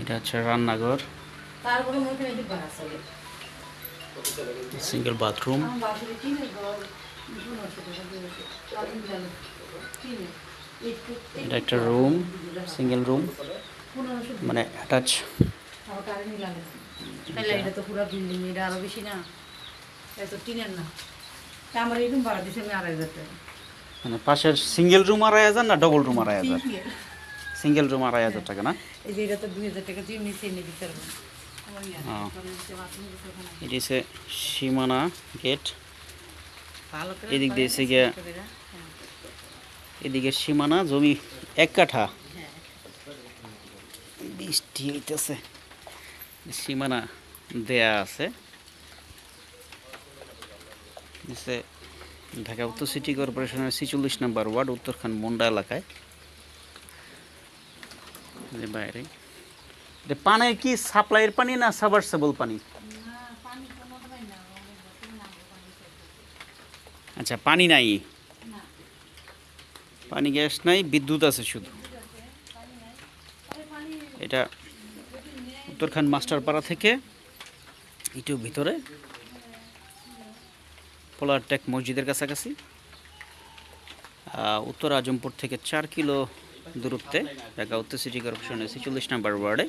এটা হচ্ছে রান্নাঘর। Single bathroom. এটা একটা রুম সিঙ্গেল রুম মানে অ্যাটাচ এটা তো পুরো বিল্ডিং এটা আরও বেশি না। এত টিনের না। আমার এই রুম ভাড়া দিছে আমি আড়াই হাজার টাকা। মানে পাশের সিঙ্গেল রুম আড়াই হাজার না ডবল রুম আড়াই হাজার? Single। সিঙ্গেল রুম আড়াই হাজার টাকা না? এই যে এটা তো দুই হাজার টাকা দিয়ে নিচে এনে দিতে পারব হ্যাঁ। এটি হচ্ছে সীমানা গেট এদিক দিয়েছে দিছে গিয়া- হ্যাঁ। এদিকে সীমানা জমি এক কাঠা। হ্যাঁ। বৃষ্টি হইতেছে। সীমানা দেয়া আছে। ঢাকা উত্তর সিটি কর্পোরেশনের ছিচল্লিশ নম্বর ওয়ার্ড উত্তরখান মুন্ডা এলাকায়। যে বাইরে। এটা পানি কি সাপ্লাইয়ের পানি না সাবারসেবল পানি? আচ্ছা পানি নাই? পানি গ্যাস নাই বিদ্যুৎ আছে শুধু। এটা উত্তরখান মাস্টারপাড়া থেকে একটু ভিতরে। পোলারটেক মসজিদের কাছাকাছি। উত্তর আজমপুর থেকে চার কিলো দূরত্বে, ঢাকা, উত্তর সিটি কর্পোরেশনের ছেচল্লিশ নাম্বার ওয়ার্ডে।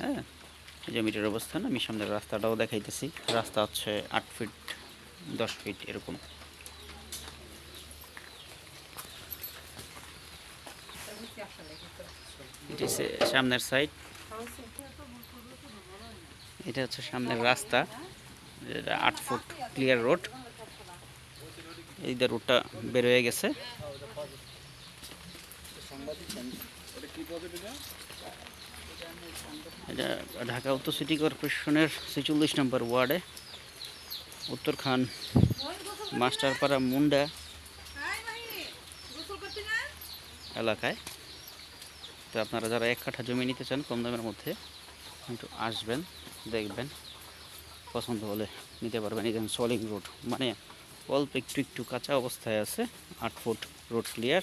হ্যাঁ জমিটার অবস্থান আমি সামনের রাস্তাটাও দেখাইতেছি। রাস্তা হচ্ছে আট ফিট, দশ ফিট এরকম। সামনের সাইড। এটা হচ্ছে সামনের রাস্তা। এটা আট ফুট ক্লিয়ার রোড। এই রোডটা বের হয়ে গেছে। এটা ঢাকা উত্তর সিটি কর্পোরেশনের ছেচল্লিশ নম্বর ওয়ার্ডে। উত্তরখান মাস্টারপাড়া মুন্ডা এলাকায়। তো আপনারা যারা এক কাঠা জমি নিতে চান, কম দামের মধ্যে একটু আসবেন, দেখবেন। পছন্দ হলে নিতে পারবেন। যেমন সলিং রোড মানে অল্প একটু একটু কাঁচা অবস্থায় আছে, আট ফুট রোড ক্লিয়ার